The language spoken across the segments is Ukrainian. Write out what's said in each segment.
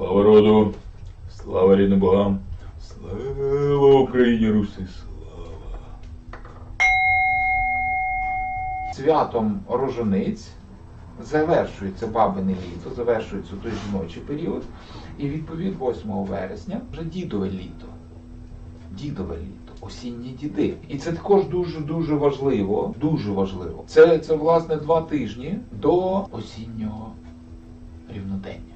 Слава роду, слава рідним богам, слава Україні Руси, слава. Святом рожениць завершується бабине літо, завершується той жіночий період. І відповідь 8 вересня вже дідове літо. Дідове літо, осінні діди. І це також дуже-дуже важливо. Дуже важливо. Це, це власне два тижні до осіннього рівнодення.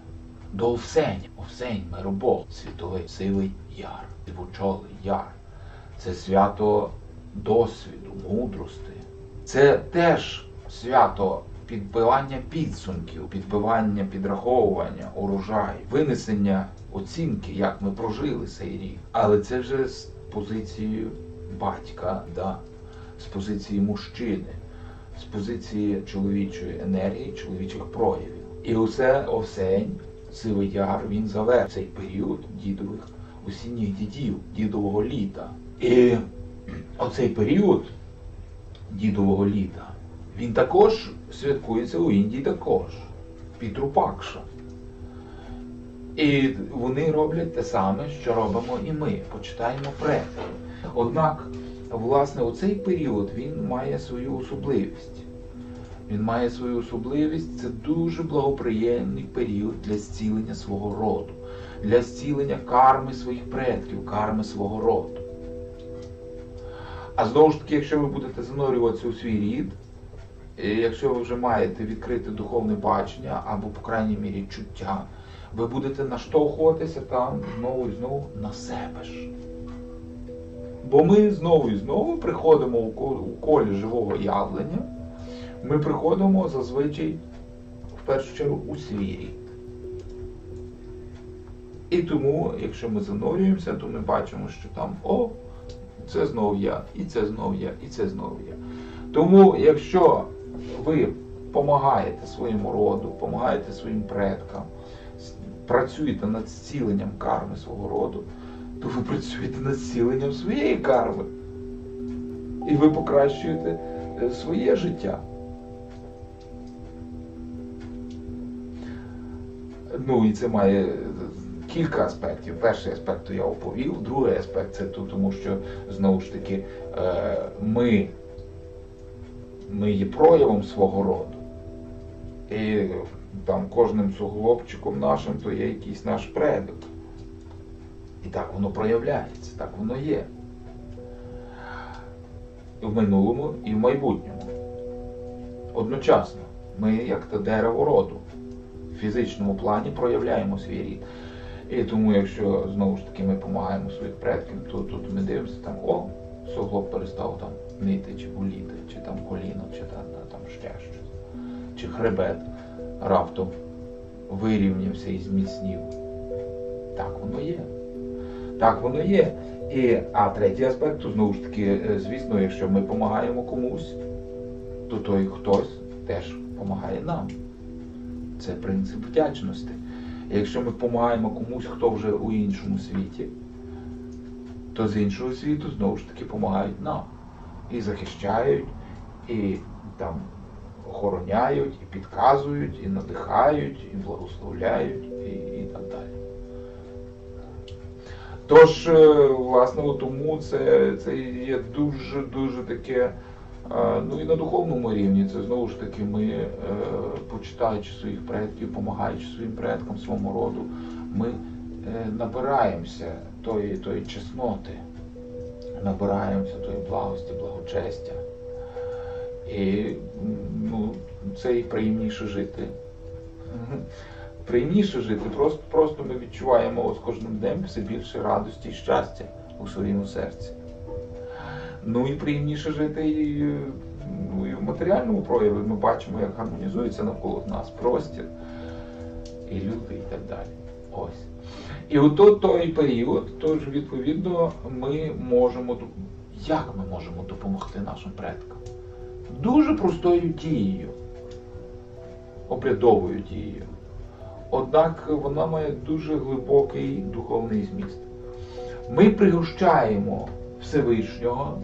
До Овсеня. Овсень, миробог, світовий сивий яр, звучолий яр. Це свято досвіду, мудрости. Це теж свято підбивання підсумків, підбивання, підраховування, урожаю, винесення оцінки, як ми прожили цей рік. Але це вже з позиції батька, да? з позиції мужчини, з позиції чоловічої енергії, чоловічих проявів. І усе осень, сивий яр, він завершив цей період дідових осінніх дідів, дідового літа. І оцей період дідового літа, він також святкується у Індії також. Пітрупакша. І вони роблять те саме, що робимо і ми. Почитаємо предків. Однак, власне, оцей період він має свою особливість. Він має свою особливість. Це дуже благоприємний період для зцілення свого роду, для зцілення карми своїх предків, карми свого роду. А знову ж таки, якщо ви будете занурюватися у свій рід, і якщо ви вже маєте відкрите духовне бачення або, по крайній мірі, чуття, ви будете наштовхуватися там знову і знову на себе ж. Бо ми знову і знову приходимо у колі живого явлення, ми приходимо зазвичай в першу чергу у свій рід. І тому, якщо ми занурюємося, то ми бачимо, що там о, це знов я, і це знов я, і це знов я. Тому, якщо ви допомагаєте своєму роду, допомагаєте своїм предкам, працюєте над зціленням карми свого роду, то ви працюєте над зціленням своєї карми. І ви покращуєте е, своє життя. Ну і це має е, кілька аспектів. Перший аспект то я оповів, другий аспект це то, тому що знову ж таки е, ми, ми є проявом свого роду. І там кожним суглобчиком нашим то є якийсь наш предок. І так воно проявляється, так воно є. В минулому, і в майбутньому. Одночасно. Ми, як те дерево роду, фізичному плані проявляємо свій рід. І тому, якщо знову ж таки ми допомагаємо своїм предкам, то тут ми дивимося там, о, суглоб перестав там нити, чи боліти, чи там коліно, чи там, там ще щось. Чи хребет раптом вирівнявся і зміцнів. Так воно є. Так воно є. І, а третій аспект, то знову ж таки, е, звісно, якщо ми допомагаємо комусь, то той хтось теж допомагає нам. Це принцип вдячності. Якщо ми допомагаємо комусь, хто вже у іншому світі, то з іншого світу знову ж таки допомагають нам. І захищають, і там охороняють, і підказують, і надихають, і благословляють, і, і так далі. Тож, е, власне, тому це, це є дуже-дуже таке. Ну і на духовному рівні це знову ж таки ми, е, почитаючи своїх предків, допомагаючи своїм предкам, своєму роду, ми е, набираємося тої, тої чесноти, набираємося тої благості, благочестя. І ну, це і приємніше жити. Приємніше жити, просто, просто ми відчуваємо з кожним днем все більше радості і щастя у своєму серці. Ну і приємніше жити і, е, ну, і в матеріальному прояві. Ми бачимо, як гармонізується навколо нас простір, і люди, і так далі. Ось. І от той період, тож відповідно, ми можемо як ми можемо допомогти нашим предкам? Дуже простою дією, обрядовою дією. Однак вона має дуже глибокий духовний зміст. Ми пригощаємо Всевишнього,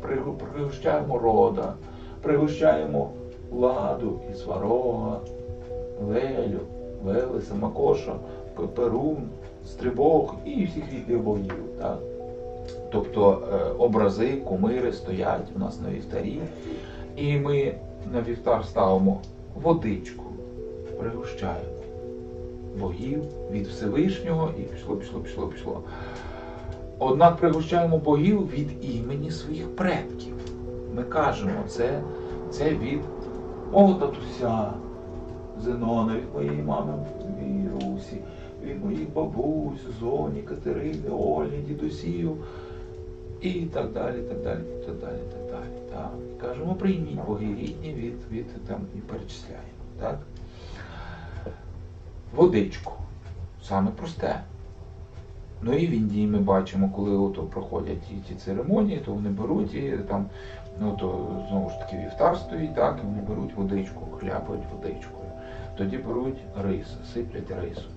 пригощаємо рода, пригощаємо ладу і сварога, лелю, Велеса, Макоша, Перун, Стрибок і всіх рідних богів. Так? Тобто е, образи, кумири стоять у нас на вівтарі. І ми на вівтар ставимо водичку, пригощаємо богів від Всевишнього і пішло, пішло, пішло, пішло. Однак пригощаємо богів від імені своїх предків. Ми кажемо, це, це від мого татуся Зенона, від моєї мами Вірусі, від моїх бабусь, Зоні, Катерини, Олі, дідусів і так далі, так далі, так далі, так далі. Так. І кажемо, прийміть боги рідні від, від там і перечисляємо. Так? Водичку. Саме просте. Ну і в Індії ми бачимо, коли ото проходять ті церемонії, то вони беруть і там, ну то знову ж таки вівтар стоїть, так, і вони беруть водичку, хляпають водичкою. Тоді беруть рис, сиплять рисом.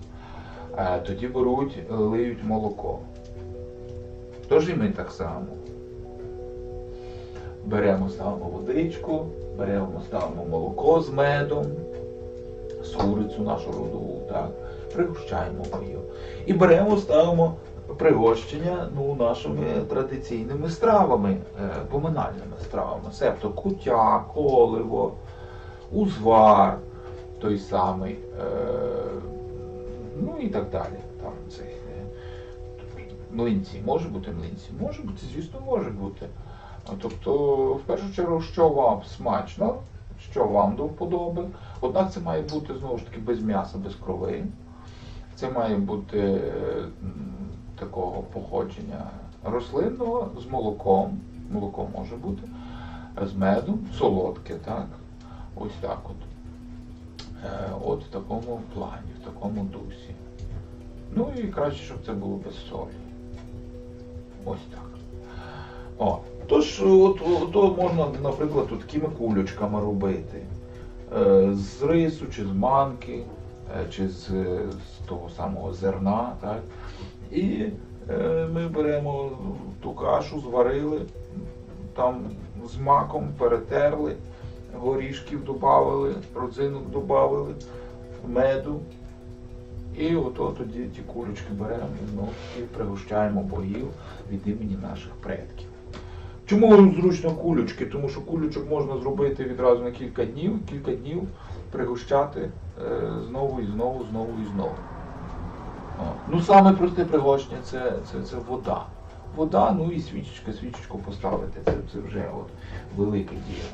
А тоді беруть, е, лиють молоко. Тож і ми так само. Беремо, ставимо водичку, беремо, ставимо молоко з медом, з курицю нашу родову, так, пригощаємо богів. І беремо, ставимо пригощення ну, нашими традиційними стравами, е, поминальними стравами. Себто кутя, коливо, узвар той самий, е, ну і так далі. Там цей, е, млинці. Може бути млинці? Може бути, звісно, може бути. Тобто, в першу чергу, що вам смачно, що вам до вподоби. Однак це має бути знову ж таки без м'яса, без крови. Це має бути е, такого походження рослинного з молоком. Молоко може бути, з медом, солодке, так. Ось так от. Е, От в такому плані, в такому дусі. Ну і краще, щоб це було без солі. Ось так. О, тож, от, от, можна, наприклад, такими кулючками робити. Е, з рису, чи з манки, е, чи з, е, з того самого зерна. Так? І е, ми беремо ту кашу, зварили, там з маком перетерли, горішків додали, родзинок додали, меду. І ото тоді ті курочки беремо і знову пригощаємо богів від імені наших предків. Чому зручно кулючки? Тому що кулючок можна зробити відразу на кілька днів, кілька днів пригощати е, знову і знову, знову і знову. Ну, саме просте пригощення це, це, це вода. Вода, ну і свічечка, свічечку поставити. Це, це вже от велике діло.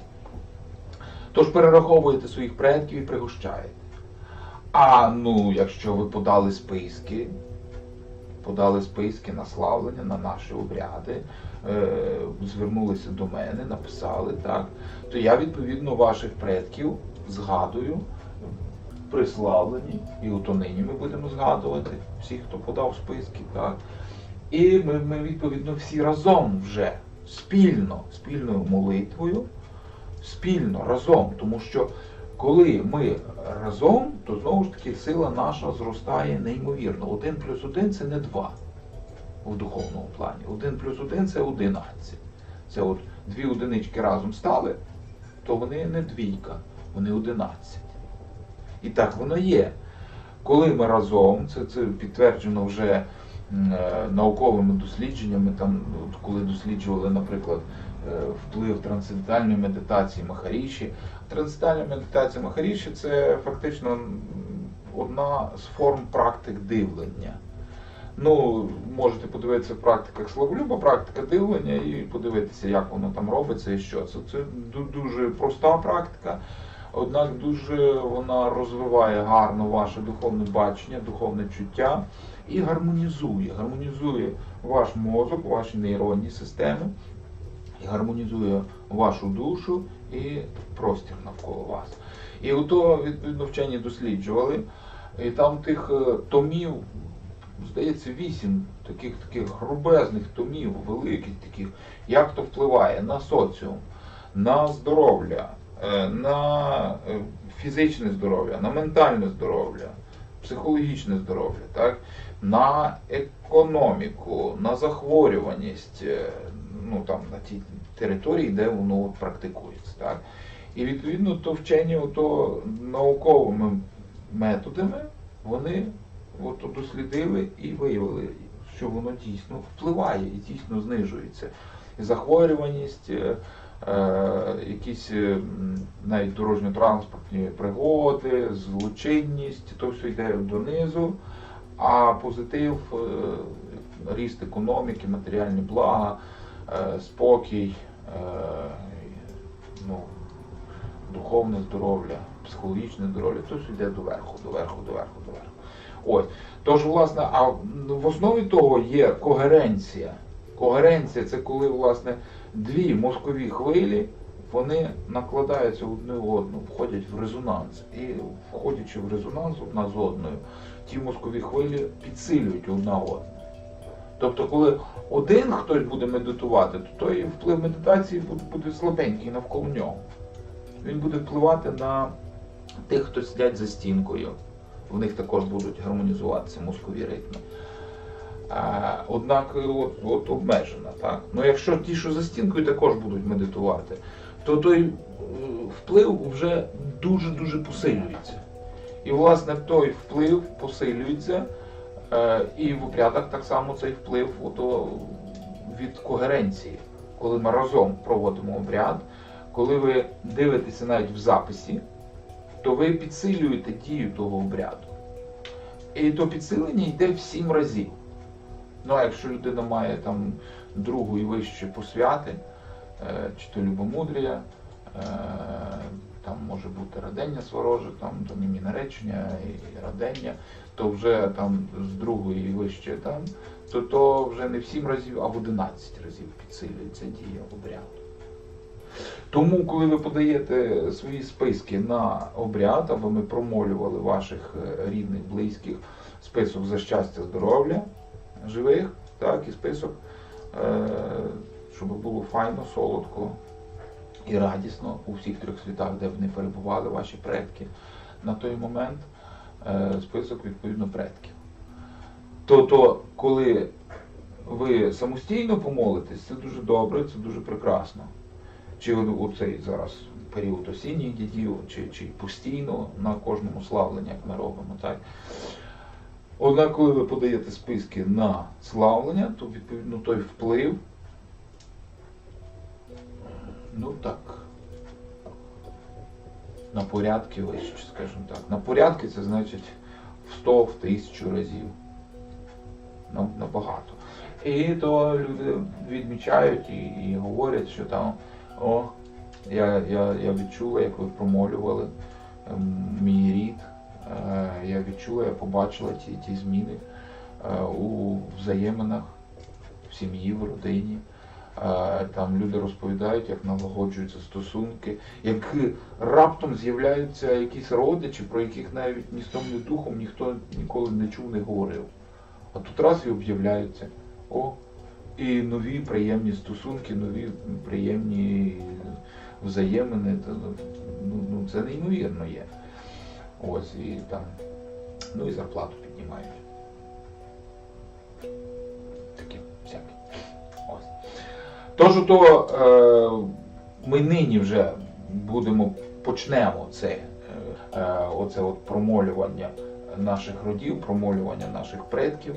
Тож перераховуєте своїх предків і пригощаєте. А ну, якщо ви подали списки, подали списки на славлення, на наші обряди, е, звернулися до мене, написали так, то я відповідно ваших предків згадую при славленні, і от нині ми будемо згадувати всіх, хто подав списки, так. І ми, ми відповідно всі разом вже спільно, спільною молитвою, спільно разом, тому що коли ми разом, то знову ж таки сила наша зростає неймовірно. Один плюс один це не два в духовному плані. Один плюс один це одинадцять. Це от дві одинички разом стали, то вони не двійка, вони одинадцять. І так воно є. Коли ми разом, це, це підтверджено вже е, науковими дослідженнями, там, от коли досліджували, наприклад, е, вплив трансцендентальної медитації Махаріші. Трансцендентальна медитація Махаріші це фактично одна з форм практик дивлення. Ну, можете подивитися в практиках Славолюба, практика дивлення і подивитися, як воно там робиться і що це. Це дуже проста практика, однак дуже вона розвиває гарно ваше духовне бачення, духовне чуття і гармонізує. Гармонізує ваш мозок, ваші нейронні системи, і гармонізує вашу душу і простір навколо вас. І ото, відповідно, вчені досліджували, і там тих е, томів здається, вісім таких таких грубезних томів, великих таких, як то впливає на соціум, на здоров'я, на е, фізичне здоров'я, на ментальне здоров'я, психологічне здоров'я, так? на економіку, на захворюваність, е, ну там на тій території, де воно практикується. Так? І відповідно то вчені ото науковими методами вони от дослідили і виявили, що воно дійсно впливає і дійсно знижується. І захворюваність, е, е, якісь е, навіть дорожньо-транспортні пригоди, злочинність, то все йде донизу, а позитив, е, ріст економіки, матеріальні блага, е, спокій, е, ну, духовне здоров'я, психологічне здоров'я, то все йде доверху, доверху, доверху, доверху. Ось. Тож, власне, а в основі того є когеренція. Когеренція це коли, власне, дві мозкові хвилі вони накладаються одне в одну, входять в резонанс. І входячи в резонанс одна з одною, ті мозкові хвилі підсилюють одна одну. Тобто, коли один хтось буде медитувати, то той вплив медитації буде, слабенький навколо нього. Він буде впливати на тих, хто сидять за стінкою. В них також будуть гармонізуватися мозкові ритми. А, однак от, от обмежена. Так? Ну, якщо ті, що за стінкою, також будуть медитувати, то той е, вплив вже дуже-дуже посилюється. І, власне, той вплив посилюється, е, і в обрядах так само цей вплив ото, від когеренції. Коли ми разом проводимо обряд, коли ви дивитеся навіть в записі, то ви підсилюєте дію того обряду. І то підсилення йде в сім разів. Ну а якщо людина має там другу і вище посвяти, е, чи то любомудрія, е, там може бути радення свороже, там німі наречення і радення, то вже там з другої і вище там, то то вже не в сім разів, а в 11 разів підсилюється дія обряду. Тому, коли ви подаєте свої списки на обряд, аби ми промолювали ваших е, рідних, близьких, список за щастя, здоров'я живих, так, і список, е, щоб було файно, солодко і радісно у всіх трьох світах, де вони перебували, ваші предки на той момент, е, список відповідно предків. То, коли ви самостійно помолитесь, це дуже добре, це дуже прекрасно чи у цей зараз період осінніх дідів, чи, чи постійно на кожному славленні, як ми робимо. Так? Однак, коли ви подаєте списки на славлення, то відповідно той вплив, ну так, на порядки вище, скажімо так. На порядки це значить в 100, в 1000 разів. На- Набагато. І то люди відмічають і, і говорять, що там о, я, я, я відчула, як ви промолювали ем, мій рід. Е, Я відчула, я побачила ті, ті зміни е, у взаєминах, в сім'ї, в родині. Е, Там люди розповідають, як налагоджуються стосунки, як раптом з'являються якісь родичі, про яких навіть ні сном, ні духом ніхто ніколи не чув, не говорив. А тут раз і об'являються. О, і нові приємні стосунки, нові приємні взаємини. Ну, ну, це неймовірно є. Ось і там. Ну і зарплату піднімають. Такі всякі. Ось. Тож то е, ми нині вже будемо, почнемо це, е, е, оце от промолювання наших родів, промолювання наших предків,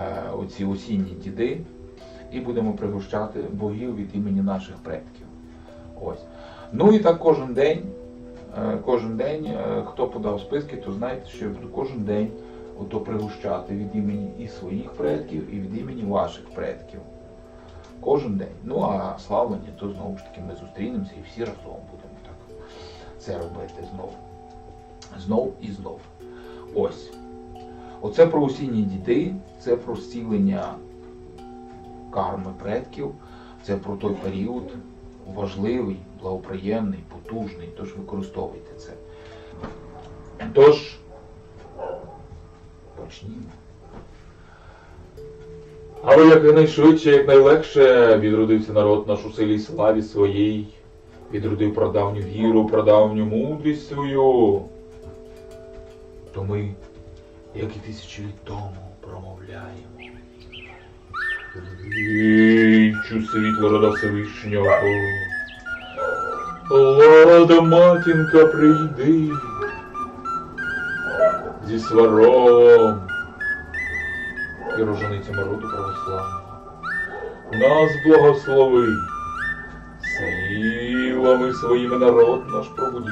е, оці осінні діди, і будемо пригощати богів від імені наших предків. Ось. Ну і так кожен день, кожен день, е, хто подав списки, то знаєте, що я буду кожен день ото пригощати від імені і своїх предків, і від імені ваших предків. Кожен день. Ну а славлення, то знову ж таки ми зустрінемося і всі разом будемо так це робити знов. Знов і знов. Ось. Оце про осінні діти, це про зцілення карми предків, це про той період важливий, благоприємний, потужний, тож використовуйте це. Тож, почнімо. Але якнайшвидше, якнайлегше відродився народ наш у селі славі своїй, відродив прадавню віру, прадавню мудрість свою. То ми, як і тисячі літ тому, промовляємо. Вічу світло рода Всевишнього. Лада матінка прийди. зі сваром і роженицями роду православного. Нас благослови, силами своїми народ наш пробудіть.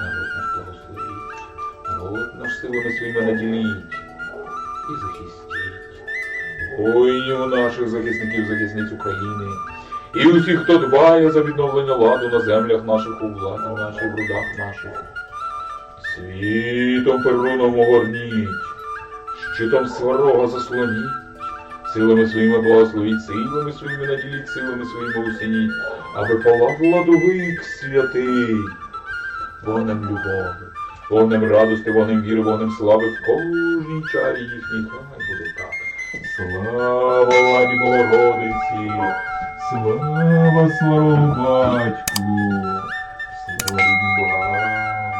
Народ наш благословіть, народ наш силами своїми наділіть і захистіть. Воїнів наших захисників, захисниць України. І усіх, хто дбає за відновлення ладу на землях наших, у владі нашій, в рудах наших. Світом перуном огорніть, щитом сварога заслоніть, силами своїми благословіть, силами своїми наділіть, силами своїми усініть, аби палав владовик святий, вогнем любові, вогнем радости, вогнем віри, вогнем слави в кожній чарі їхній хай буде. Слава Владі Богородиці! Слава слава батьку! Слава рідним!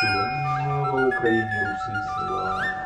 Слава Україні Руси! Слава!